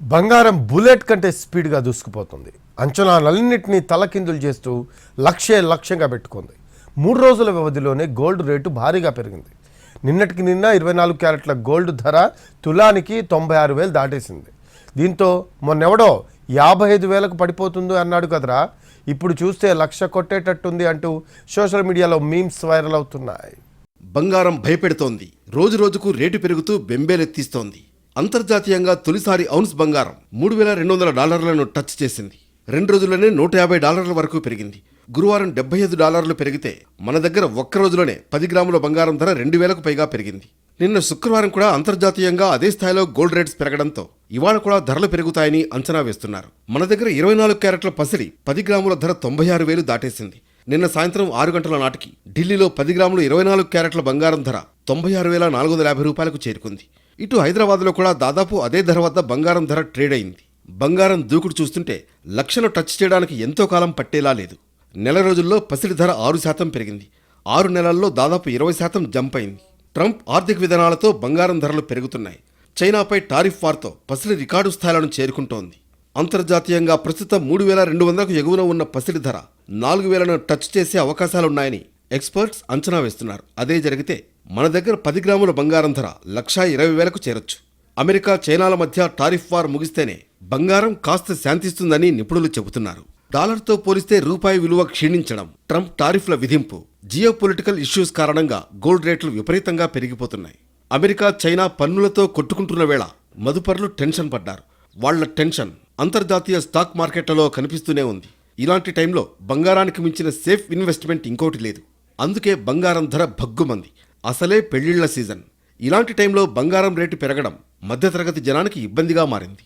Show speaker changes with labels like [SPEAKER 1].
[SPEAKER 1] బంగారం బుల్లెట్ కంటే స్పీడ్గా దూసుకుపోతుంది. అంచనాలన్నింటినీ తలకిందులు చేస్తూ లక్ష్య లక్ష్యంగా పెట్టుకుంది. మూడు రోజుల వ్యవధిలోనే గోల్డ్ రేటు భారీగా పెరిగింది. నిన్నటికి నిన్న ఇరవై నాలుగు క్యారెట్ల గోల్డ్ ధర తులానికి తొంభై ఆరు వేలు దాటేసింది. దీంతో మొన్నెవడో యాభై ఐదు వేలకు పడిపోతుందో అన్నాడు కదరా. ఇప్పుడు చూస్తే లక్ష కొట్టేటట్టుంది అంటూ సోషల్ మీడియాలో మీమ్స్ వైరల్ అవుతున్నాయి.
[SPEAKER 2] బంగారం భయపెడుతోంది. రోజు రోజుకు రేటు పెరుగుతూ బెంబేలెత్తిస్తోంది. అంతర్జాతీయంగా తొలిసారి ఔన్స్ బంగారం మూడు వేల రెండు వందల డాలర్లను టచ్ చేసింది. రెండు రోజుల్లోనే నూట యాభై డాలర్ల వరకు పెరిగింది. గురువారం డెబ్బై ఐదు డాలర్లు పెరిగితే మన దగ్గర ఒక్క రోజులోనే పది గ్రాముల బంగారం ధర రెండు వేలకు పైగా పెరిగింది. నిన్న శుక్రవారం కూడా అంతర్జాతీయంగా అదే స్థాయిలో గోల్డ్ రేట్స్ పెరగడంతో ఇవాళ కూడా ధరలు పెరుగుతాయని అంచనా వేస్తున్నారు. మన దగ్గర ఇరవై నాలుగు క్యారెట్ల పసిడి పది గ్రాముల ధర తొంభై ఆరు వేలు దాటేసింది. నిన్న సాయంత్రం ఆరు గంటల నాటికి ఢిల్లీలో పది గ్రాములు ఇరవై నాలుగు క్యారెట్ల బంగారం ధర తొంభై ఆరు వేల నాలుగు వందల యాభై రూపాయలకు చేరుకుంది. ఇటు హైదరాబాద్లో కూడా దాదాపు అదే ధర వద్ద బంగారం ధర ట్రేడ్ అయింది. బంగారం దూకుడు చూస్తుంటే లక్షను టచ్ చేయడానికి ఎంతో కాలం పట్టేలా లేదు. నెల రోజుల్లో పసిడి ధర ఆరు శాతం పెరిగింది. ఆరు నెలల్లో దాదాపు ఇరవై శాతం జంప్ అయింది. ట్రంప్ ఆర్థిక విధానాలతో బంగారం ధరలు పెరుగుతున్నాయి. చైనాపై టారిఫ్ వార్తో పసిడి రికార్డు స్థాయిలను చేరుకుంటోంది. అంతర్జాతీయంగా ప్రస్తుతం మూడు వేల రెండు వందలకు ఎగువన ఉన్న పసిడి ధర నాలుగు వేలను టచ్ చేసే అవకాశాలున్నాయని ఎక్స్పర్ట్స్ అంచనా వేస్తున్నారు. అదే జరిగితే మన దగ్గర పది గ్రాముల బంగారం ధర లక్షా ఇరవై వేలకు చేరొచ్చు. అమెరికా చైనాల మధ్య టారిఫ్ వార్ ముగిస్తేనే బంగారం కాస్త శాంతిస్తుందని నిపుణులు చెబుతున్నారు. డాలర్తో పోలిస్తే రూపాయి విలువ క్షీణించడం ట్రంప్ టారిఫ్ల విధింపు జియో పొలిటికల్ ఇష్యూస్ కారణంగా గోల్డ్ రేట్లు విపరీతంగా పెరిగిపోతున్నాయి. అమెరికా చైనా పన్నులతో కొట్టుకుంటున్న వేళ మదుపర్లు టెన్షన్ పడ్డారు. వాళ్ళ టెన్షన్ అంతర్జాతీయ స్టాక్ మార్కెట్లలో కనిపిస్తూనే ఉంది. ఇలాంటి టైంలో బంగారానికి మించిన సేఫ్ ఇన్వెస్ట్మెంట్ ఇంకోటి లేదు. అందుకే బంగారం ధర భగ్గుమంది. అసలే పెళ్ళిళ్ళ సీజన్. ఇలాంటి టైంలో బంగారం రేటు పెరగడం మధ్యతరగతి జనానికి ఇబ్బందిగా మారింది.